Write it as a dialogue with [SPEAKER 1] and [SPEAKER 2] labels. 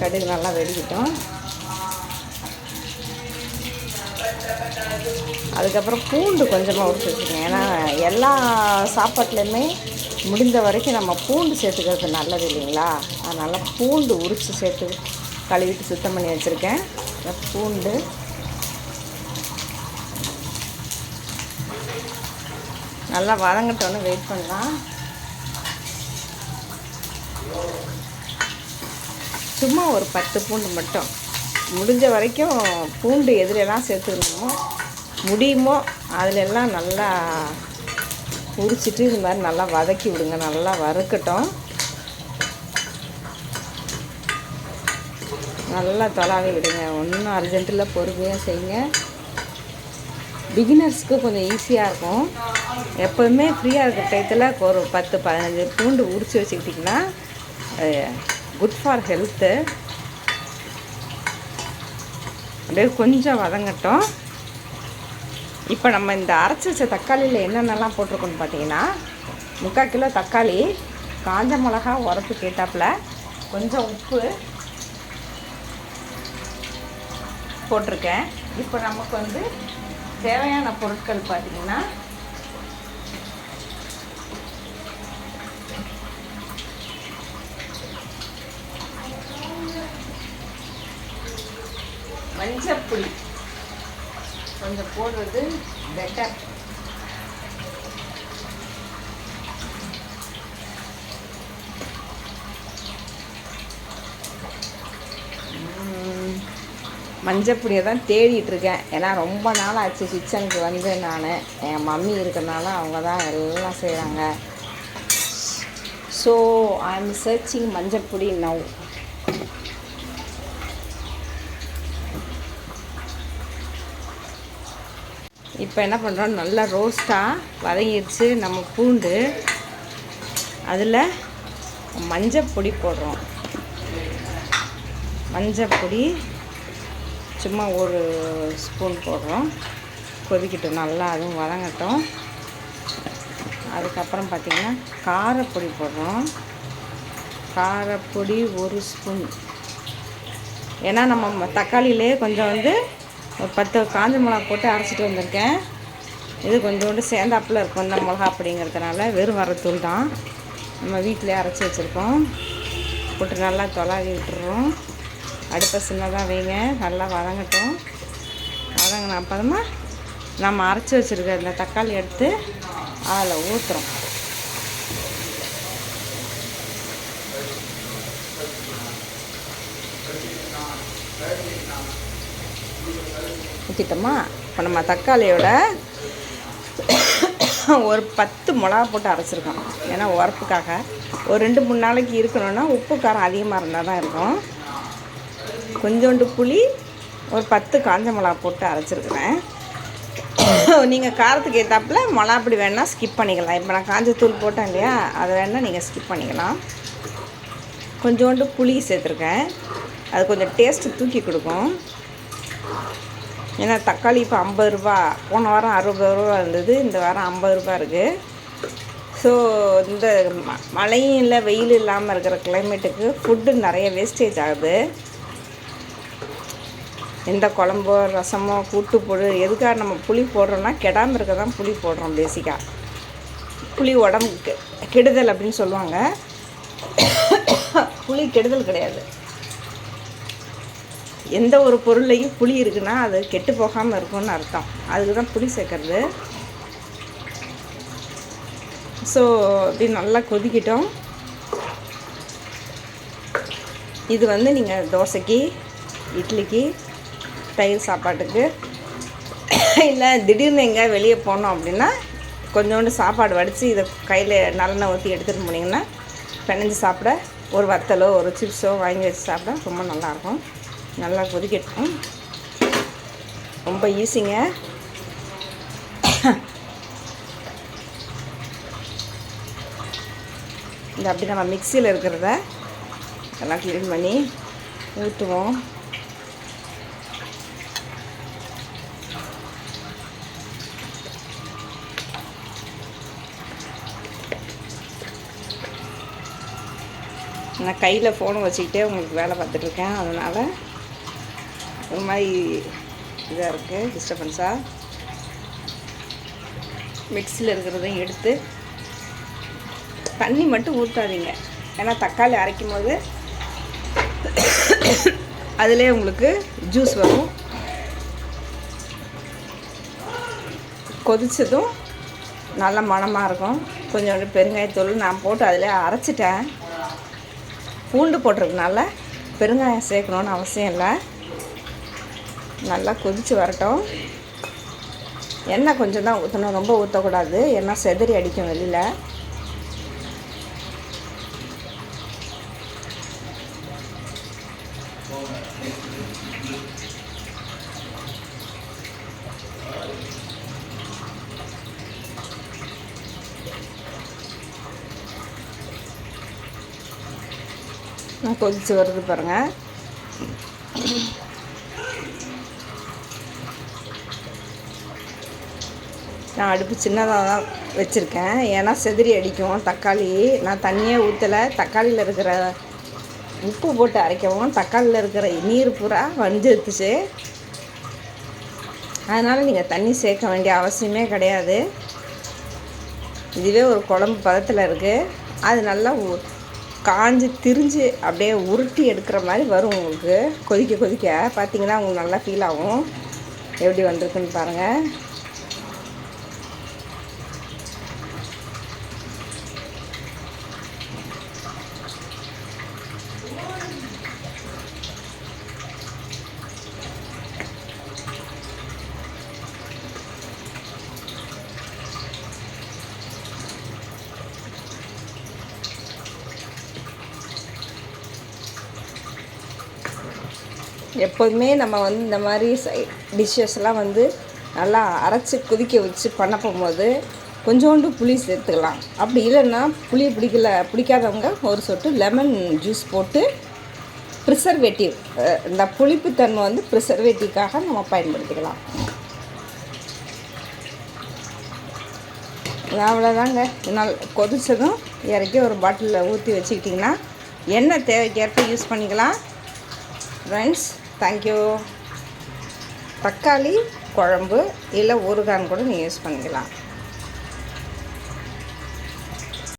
[SPEAKER 1] கடுகு நல்லா வெடிக்கட்டும். அதுக்கப்புறம் பூண்டு கொஞ்சமாக உரிச்சு வச்சுக்கோங்க. ஏன்னா எல்லா சாப்பாட்லேயுமே முடிந்த வரைக்கும் நம்ம பூண்டு சேர்த்துக்கிறது நல்லது இல்லைங்களா? அதனால் பூண்டு உரித்து சேர்த்து கழுவிட்டு சுத்தம் பண்ணி வச்சுருக்கேன். பூண்டு. நல்லா வதங்கட்டோன்னு வெயிட் பண்ணலாம். சும்மா ஒரு பத்து பூண்டு மட்டும். முடிஞ்ச வரைக்கும் பூண்டு எதுலெல்லாம் சேர்த்துக்கணுமோ முடியுமோ அதிலெல்லாம் நல்லா உரிச்சிட்டு இது மாதிரி நல்லா வதக்கி விடுங்க. நல்லா வறுக்கட்டும். நல்லா தொலாவி விடுங்க. ஒன்றும் அர்ஜென்ட்டில் பொறுமையாக செய்யுங்க. பிகினர்ஸ்க்கு கொஞ்சம் ஈஸியாக இருக்கும். எப்போதுமே ஃப்ரீயாக இருக்கிற டயத்தில் ஒரு பத்து பதினஞ்சு பூண்டு உரித்து வச்சுக்கிட்டிங்கன்னா குட் ஃபார் ஹெல்த்து அப்படியே கொஞ்சம் வதங்கட்டும். இப்போ நம்ம இந்த அரைச்சி வச்ச தக்காளியில் என்னென்னலாம் போட்டிருக்கோன்னு பார்த்தீங்கன்னா முக்கால் கிலோ தக்காளி காஞ்ச மிளகா உரப்பு கேட்டாப்புல கொஞ்சம் உப்பு போட்டிருக்கேன். இப்போ நமக்கு வந்து தேவையான பொருட்கள் பார்த்தீங்கன்னா மஞ்சப்பொடி. கொஞ்சம் போடுறது பெட்டர் மஞ்சப்பொடியை தான் தேடிட்டுருக்கேன் ஏன்னா ரொம்ப நாள் ஆச்சு கிச்சனுக்கு வந்து நான். என் மம்மி இருக்கிறனால அவங்க தான் எல்லாம் செய்கிறாங்க ஸோ ஐ எம் சர்ச்சிங் மஞ்சப்பொடி நவ் இப்போ என்ன பண்ணுறோம்? நல்லா ரோஸ்ட்டாக வதங்கிடுச்சு நம்ம பூண்டு. அதில் மஞ்சப்பொடி போடுறோம். மஞ்சப்பொடி சும்மா ஒரு ஸ்பூன் போடுறோம். கொதிக்கட்டும் நல்லா அதுவும் வதங்கட்டும். அதுக்கப்புறம் பார்த்திங்கன்னா காரப்பொடி போடுறோம். காரப்பொடி ஒரு ஸ்பூன். ஏன்னா நம்ம தக்காளியிலே கொஞ்சம் வந்து ஒரு பத்து காஞ்ச மிளகா போட்டு அரைச்சிட்டு வந்திருக்கேன். இது கொஞ்சோண்டு சேர்ந்தாப்பில் இருக்கும் இந்த மிளகா அப்படிங்கிறதுனால வெறும் வரத்தூள் தான். நம்ம வீட்டிலே அரைச்சி வச்சுருக்கோம். போட்டு நல்லா தொலாவி விட்டுறோம். அடுப்பை சின்னதாக வைங்க. நல்லா வதங்கட்டும். வதங்கின அப்புறமா நம்ம அரைச்சி வச்சுருக்க இந்த தக்காளி எடுத்து அதில் ஊற்றுறோம் ஊற்றிட்டோமா இப்போ நம்ம தக்காளியோட ஒரு பத்து மிளகா போட்டு அரைச்சிருக்கோம். ஏன்னா உரப்புக்காக. ஒரு ரெண்டு மூணு நாளைக்கு இருக்கணும்னா உப்பு காரம் அதிகமாக இருந்தால் தான் இருக்கும். கொஞ்சோண்டு புளி ஒரு பத்து காஞ்ச மிளகா போட்டு அரைச்சிருக்கிறேன். நீங்கள் காரத்துக்கு ஏற்றாப்புல மிளகா அப்படி வேணால் ஸ்கிப் பண்ணிக்கலாம். இப்போ நான் காஞ்ச தூள் போட்டேன் இல்லையா? அதை வேணால் நீங்கள் ஸ்கிப் பண்ணிக்கலாம். கொஞ்சோண்டு புளி சேர்த்துருக்கேன். அது கொஞ்சம் டேஸ்ட்டு தூக்கி கொடுக்கும். ஏன்னா தக்காளி இப்போ ஐம்பது ரூபா. போன வாரம் அறுபது ரூபா இருந்தது இந்த வாரம் ஐம்பது ரூபா இருக்குது ஸோ இந்த ம மழையும் இல்லை வெயில் இல்லாமல் இருக்கிற கிளைமேட்டுக்கு ஃபுட்டு நிறைய வேஸ்டேஜ் ஆகுது. எந்த குழம்போ ரசமோ கூட்டு போடு எதுக்காக நம்ம புளி போடுறோம்னா கெடாமல் இருக்க தான் புளி போடுறோம் பேசிக்காக புளி உடம்புக்கு கெடுதல் அப்படின்னு சொல்லுவாங்க. புளி கெடுதல் கிடையாது. எந்த ஒரு பொருளையும் புளி இருக்குன்னா அது கெட்டு போகாமல் இருக்கும்னு அர்த்தம். அதுக்கு தான் புளி சேர்க்கறது. ஸோ அப்படி நல்லா கொதிக்கிட்டோம். இது வந்து நீங்கள் தோசைக்கு இட்லிக்கு தயிர் சாப்பாட்டுக்கு இல்லை திடீர்னு எங்கே வெளியே போனோம் அப்படின்னா கொஞ்சோண்டு சாப்பாடு வடித்து இதை கையில் நல்லெண்ணெய் ஊற்றி எடுத்துகிட்டு போனீங்கன்னா பிணைஞ்சு சாப்பிட ஒரு வத்தலோ ஒரு சிப்ஸோ வாங்கி வச்சு சாப்பிட ரொம்ப நல்லாயிருக்கும் நல்லா கொதிக்கட்டும். ரொம்ப ஈஸிங்க இந்த அப்படி நம்ம மிக்சியில் இருக்கிறத எல்லாம் க்ளீன் பண்ணி ஊற்றுவோம் நான் கையில் ஃபோனை வச்சுக்கிட்டே உங்களுக்கு வேலை பார்த்துட்ருக்கேன் அதனால் ஒரு மாதிரி இதாக இருக்குது டிஸ்டர்பன்ஸாக மிக்ஸியில் இருக்கிறதையும் எடுத்து தண்ணி மட்டும் ஊற்றாதீங்க ஏன்னா தக்காளி அரைக்கும் போது அதிலே உங்களுக்கு ஜூஸ் வரும். கொதிச்சதும் நல்ல மணமாக இருக்கும். கொஞ்சோண்டு பெருங்காயத்தூள் நான் போட்டு அதிலே அரைச்சிட்டேன். பூண்டு போட்டிருக்கனால பெருங்காயம் சேர்க்கணுன்னு அவசியம் இல்லை. நல்லா கொதித்து வரட்டும். எண்ணெய் கொஞ்சம் தான் ஊற்றணும் ரொம்ப ஊற்றக்கூடாது எண்ணெய் செதறி அடிக்கும் வெளியில். கொதித்து வருது பாருங்கள் நான் அடுப்பு சின்னதாக தான் வச்சுருக்கேன். ஏன்னா செதிரி அடிக்கும். தக்காளி நான் தண்ணியே ஊற்றலை தக்காளியில் இருக்கிற உப்பு போட்டு அரைக்கவும் தக்காளியில் இருக்கிற நீர் பூரா வஞ்சிருத்துச்சு அதனால் நீங்கள் தண்ணி சேர்க்க வேண்டிய அவசியமே கிடையாது. இதுவே ஒரு குழம்பு பதத்தில் இருக்குது அது நல்லா காஞ்சி காஞ்சு திரிஞ்சு அப்படியே உருட்டி எடுக்கிற மாதிரி வரும் உங்களுக்கு. கொதிக்க கொதிக்க. பார்த்தீங்கன்னா உங்களுக்கு நல்லா ஃபீல் ஆகும். எப்படி வந்திருக்குன்னு பாருங்கள் எப்போதுமே நம்ம வந்து இந்த மாதிரி சை டிஷ்ஷஸ்லாம் வந்து நல்லா அரைச்சி கொதிக்க வச்சு பண்ண போகும்போது கொஞ்சோண்டு புளி சேர்த்துக்கலாம். அப்படி இல்லைன்னா புளி பிடிக்கல பிடிக்காதவங்க ஒரு சொட்டு லெமன் ஜூஸ் போட்டு ப்ரிசர்வேட்டிவ் இந்த புளிப்புத்தன்மை வந்து ப்ரிசர்வேட்டிவ்காக நம்ம பயன்படுத்திக்கலாம். அவ்வளோதாங்க நாள் கொதிச்சதும் இறக்கி ஒரு பாட்டிலில் ஊற்றி வச்சுக்கிட்டிங்கன்னா எண்ணெய் தேவைக்கேற்ப யூஸ் பண்ணிக்கலாம். ஃப்ரெண்ட்ஸ் தேங்க்யூ தக்காளி குழம்பு இல்லை ஊறுகான்னு கூட நீங்கள் யூஸ் பண்ணிக்கலாம்.